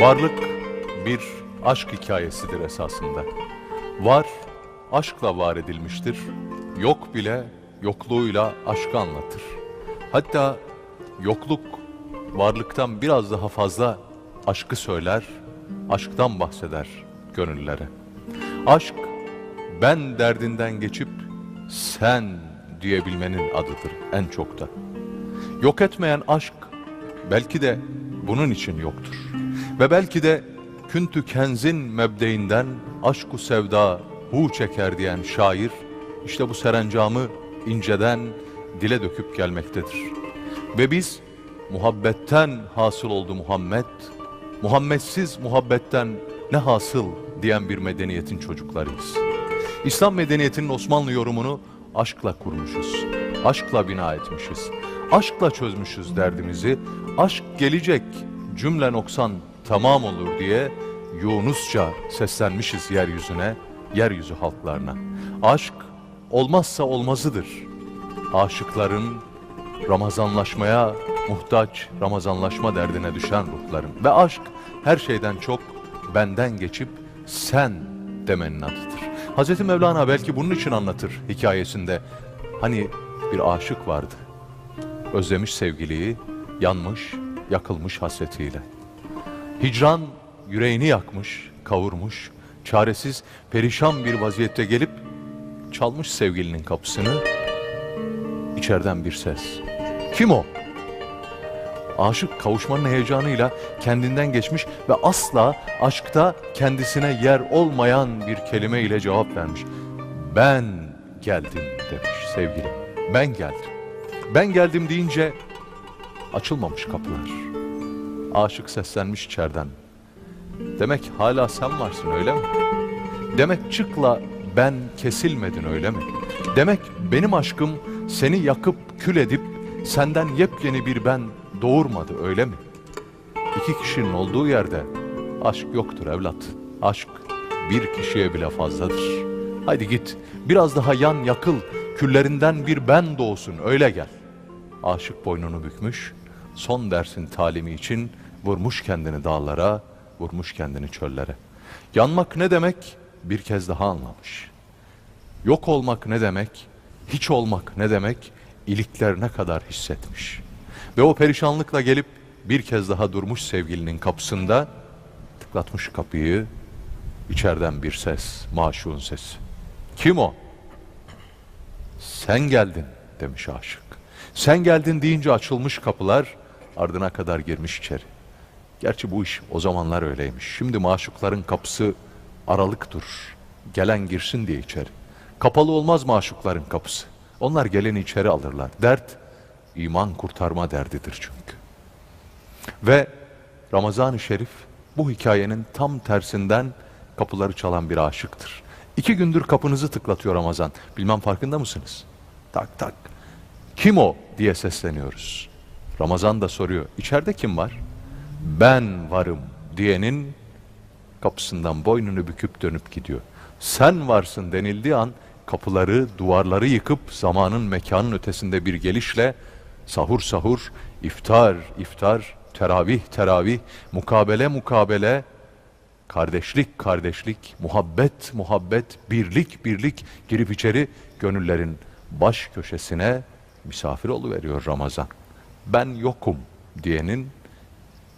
Varlık bir aşk hikayesidir esasında. Var, aşkla var edilmiştir. Yok bile yokluğuyla aşkı anlatır. Hatta yokluk varlıktan biraz daha fazla aşkı söyler, aşktan bahseder gönüllere. Aşk ben derdinden geçip sen diyebilmenin adıdır en çok da. Yok etmeyen aşk belki de bunun için yoktur. Ve belki de küntü kenzin mebdeinden aşku sevda hu çeker diyen şair işte bu serencamı inceden dile döküp gelmektedir. Ve biz muhabbetten hasıl oldu Muhammed, Muhammedsiz muhabbetten ne hasıl diyen bir medeniyetin çocuklarıyız. İslam medeniyetinin Osmanlı yorumunu aşkla kurmuşuz. Aşkla bina etmişiz. Aşkla çözmüşüz derdimizi. Aşk gelecek cümle noksan tamam olur diye Yunusça seslenmişiz yeryüzüne, yeryüzü halklarına. Aşk olmazsa olmazıdır. Aşıkların Ramazanlaşmaya muhtaç, Ramazanlaşma derdine düşen ruhların. Ve aşk her şeyden çok benden geçip sen demenin adıdır. Hazreti Mevlana belki bunun için anlatır hikayesinde. Hani bir aşık vardı. Özlemiş sevgiliyi, yanmış, yakılmış hasretiyle. Hicran yüreğini yakmış, kavurmuş, çaresiz, perişan bir vaziyette gelip çalmış sevgilinin kapısını. İçeriden bir ses. Kim o? Aşık kavuşmanın heyecanıyla kendinden geçmiş ve asla aşkta kendisine yer olmayan bir kelime ile cevap vermiş. Ben geldim demiş sevgilim. Ben geldim. Ben geldim deyince açılmamış kapılar. Aşık seslenmiş içeriden. Demek hala sen varsın öyle mi? Demek çıkla ben kesilmedin öyle mi? Demek benim aşkım seni yakıp kül edip senden yepyeni bir ben doğurmadı öyle mi? İki kişinin olduğu yerde aşk yoktur evlat. Aşk bir kişiye bile fazladır. Haydi git biraz daha yan yakıl küllerinden bir ben doğsun öyle gel. Aşık boynunu bükmüş son dersin talimi için vurmuş kendini dağlara vurmuş kendini çöllere. Yanmak ne demek bir kez daha anlamış. Yok olmak ne demek hiç olmak ne demek iliklerine kadar hissetmiş. Ve o perişanlıkla gelip bir kez daha durmuş sevgilinin kapısında tıklatmış kapıyı içeriden bir ses maşuğun sesi. Kim o? Sen geldin demiş aşık. Sen geldin deyince açılmış kapılar ardına kadar girmiş içeri. Gerçi bu iş o zamanlar öyleymiş. Şimdi maşukların kapısı aralık durur. Gelen girsin diye içeri. Kapalı olmaz maşukların kapısı. Onlar geleni içeri alırlar. Dert iman kurtarma derdidir çünkü. Ve Ramazan-ı Şerif bu hikayenin tam tersinden kapıları çalan bir aşıktır. İki gündür kapınızı tıklatıyor Ramazan. Bilmem farkında mısınız? Tak tak. Kim o diye sesleniyoruz. Ramazan da soruyor. İçeride kim var? Ben varım diyenin kapısından boynunu büküp dönüp gidiyor. Sen varsın denildiği an kapıları, duvarları yıkıp zamanın mekanın ötesinde bir gelişle sahur sahur, iftar iftar, teravih teravih, mukabele mukabele, kardeşlik kardeşlik, muhabbet muhabbet, birlik birlik girip içeri gönüllerin baş köşesine misafir veriyor Ramazan. Ben yokum diyenin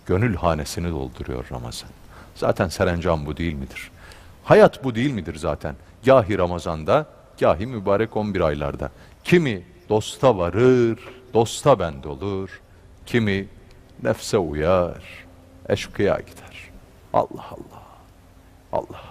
gönül hanesini dolduruyor Ramazan. Zaten serencam bu değil midir? Hayat bu değil midir zaten? Gahi Ramazan'da, gahi mübarek 11 aylarda. Kimi dosta varır, dosta bend olur. Kimi nefse uyar, eşkıya gider. Allah Allah. Allah.